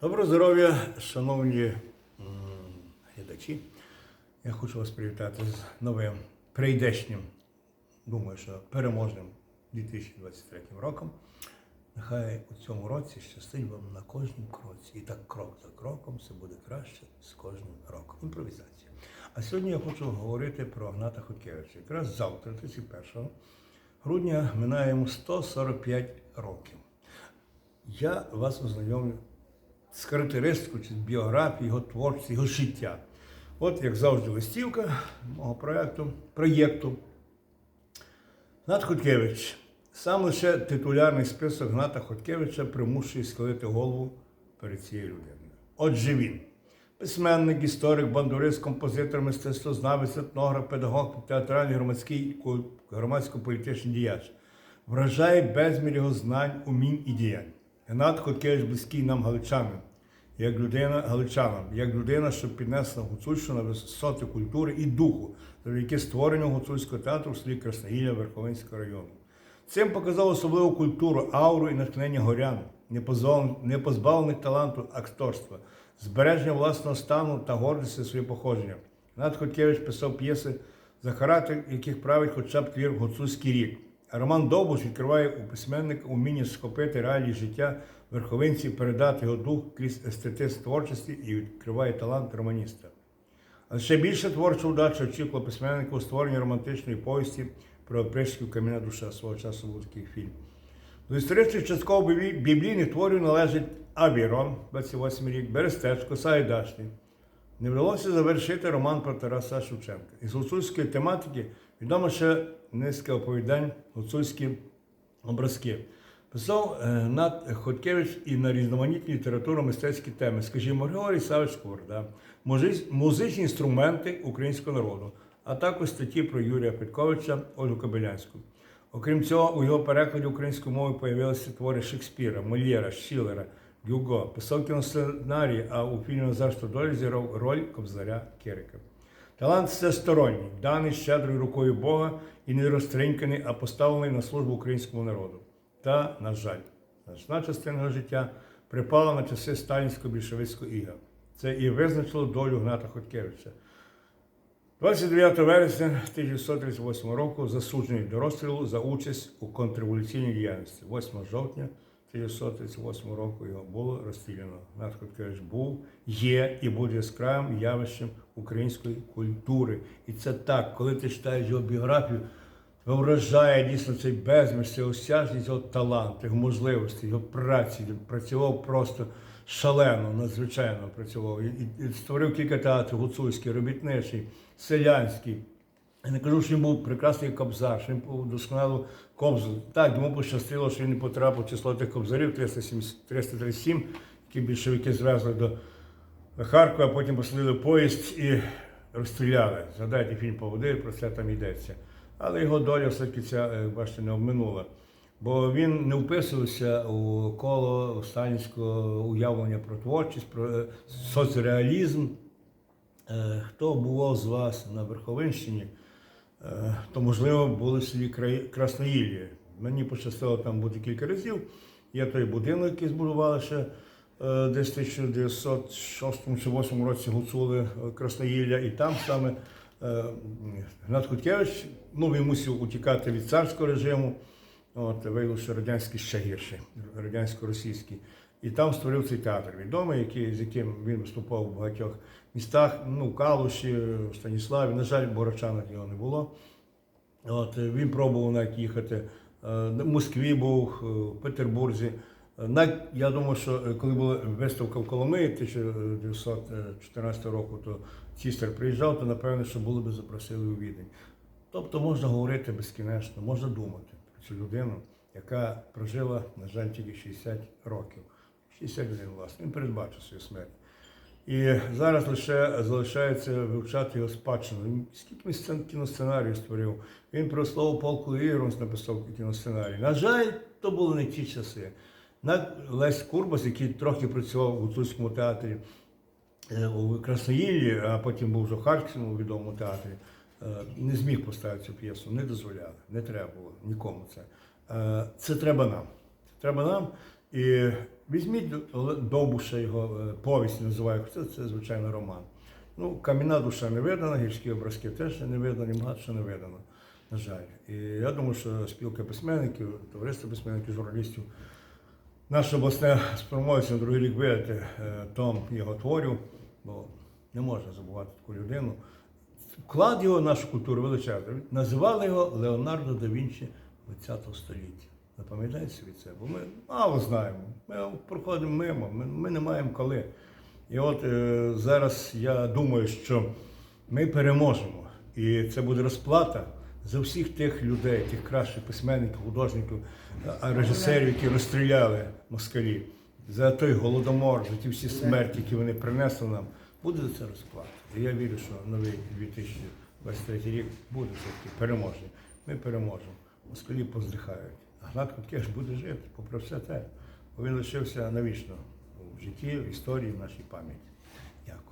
Доброго здоров'я, шановні глядачі. Я хочу вас привітати з новим прийдешнім, думаю, що переможним 2023 роком. Нехай у цьому році щастить вам на кожному кроці. І так крок за кроком все буде краще з кожним роком. Імпровізація. А сьогодні я хочу говорити про Гната Хоткевича. Якраз завтра, 31 грудня, минає йому 145 років. Я вас ознайомлю з характеристикою чи з біографією його творчості, його життя. От, як завжди, листівка мого проєкту, проєкту. Гнат Хоткевич. Сам лише титулярний список Гната Хоткевича примушує схилити голову перед цією людиною. Отже, він письменник, історик, бандурист, композитор, мистецтвознавець, етнограф, педагог, театральний громадський громадсько-політичний діяч. Вражає безмір його знань, умінь і діянь. Геннат Хоткевич близький нам галичанам, як людина галичанам, як людина, що піднесла Гуцульщину на висоти культури і духу, завдяки створенню гуцульського театру в селі Красноїля Верховинського району. Цим показав особливу культуру, ауру і натхнення горян, не позбавлених- таланту акторства, збереження власного стану та гордості своє походження. Геннат Хоткевич писав п'єси, за характер яких править хоча б твір Гуцульський рік. Роман Довбуш відкриває у письменника уміння схопити реалії життя верховинців, передати його дух крізь естетизм творчості і відкриває талант романіста. А ще більше творча удача очікувала письменника у створенні романтичної повісті про опришків кам'яна душа свого часу був такий фільм. До історичних частково біблійних творів належить Авірон, 28 рік, Берестечко, Саїдашний. Не вдалося завершити роман про Тараса Шевченка. Із гуцульської тематики відомо ще низка оповідань гуцульські образки. Писав е, Нат Хоткевич і на різноманітні літературно-мистецькі теми, скажімо, Григорій Савич Курда, музичні інструменти українського народу, а також статті про Юрія Петковича, Ольгу Кобилянську. Окрім цього, у його перекладі українською мовою появилися твори Шекспіра, Мольєра, Шілера, Гюго, писав кіносценарій, а у фільмі «Назар Стодоль» зіграв роль Кобзаря Кирика. Талант всесторонній, даний щедрою рукою Бога і не розтриньканий, а поставлений на службу українському народу. Та, на жаль, значна частина життя припала на часи сталінського більшовицького іга. Це і визначило долю Гната Хоткевича. 29 вересня 1938 року засуджений до розстрілу за участь у контрреволюційній діяльності. 8 жовтня 1938 року його було розстріляно. Гнат Хоткевич був, є і буде яскравим явищем української культури. І це так, коли ти читаєш його біографію, тебе вражає дійсно цей безмір, ця осяжність його таланту, його можливості, його праці. Він працював просто шалено, надзвичайно працював. І, і- і створив кілька театрів гуцульський, робітничий, селянський. Я не кажу, що він був прекрасний кобзар, що він був досконалу кобзу. Так, йому пощастило, що він не потрапив в число тих кобзарів 370 337, які більшовики звезли до Харкова, а потім посадили поїзд і розстріляли. Згадайте фільм Поводир, про це там йдеться. Але його доля все-таки ця, е, бачите, не обминула. Бо він не вписувався у коло сталінського уявлення про творчість, про е, соцреалізм. Е, Хто бував з вас на Верховинщині, то, можливо, були в Край- Мені пощастило там бути кілька разів. Є той будинок, який збудували ще е, десь в 1906 чи 2008 році гуцули е, Красноїлля, і там саме е, Гнат Хуткевич, ну, він мусив утікати від царського режиму, от, виявилося, радянський ще гірший, радянсько-російський. І там створив цей театр відомий, який, з яким він виступав в багатьох містах, ну, Калуші, Станіславі. На жаль, в Борочанах його не було. От, е, він пробував навіть їхати. е, В Москві був, е, в Петербурзі. Я думаю, що коли була виставка в Коломиї 1914 року, то Цістер приїжджав, то напевно, що були би запросили у Відень. Тобто можна говорити безкінечно, можна думати про цю людину, яка прожила, на жаль, тільки 60 років. 61, власне. Він передбачив свою смерть. І зараз лише залишається вивчати його спадщину. Він Скільки кіносценаріїв створив? Він про слово полку Іронс написав кіносценарій. На жаль, то були не ті часи. Лесь Курбас, який трохи працював у Гуцульському театрі е, у Красноїлі, а потім був вже в Харківському відомому театрі, е, не зміг поставити цю п'єсу, не дозволяли, не треба було нікому це. Е, Це треба нам. Треба нам. І візьміть Довбуша його е, повість називаю, це, це звичайно роман. Ну, кам'яна душа не видана, гірські образки теж не видані, багато що не видано, на жаль. І я думаю, що спілка письменників, товариство письменників, журналістів, наше обласне спромоється на другий рік видати е, том його творів, бо не можна забувати таку людину. Вклад його в нашу культуру величезний. Називали його Леонардо да Вінчі ХХ століття. Запам'ятайте собі це, бо ми мало знаємо. Ми проходимо мимо, ми, ми не маємо коли. І от е, зараз я думаю, що ми переможемо. І це буде розплата за всіх тих людей, тих кращих письменників, художників, режисерів, які розстріляли москалі, за той голодомор, за ті всі смерті, які вони принесли нам. Буде за це розплата. І я вірю, що новий 2023 рік буде все-таки переможний. Ми переможемо. Москалі поздихають. Гнат Куткевич буде жити, попри все те. Бо він лишився навічно в житті, в історії, в нашій пам'яті.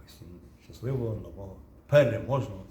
Всім. Щасливого нового, переможного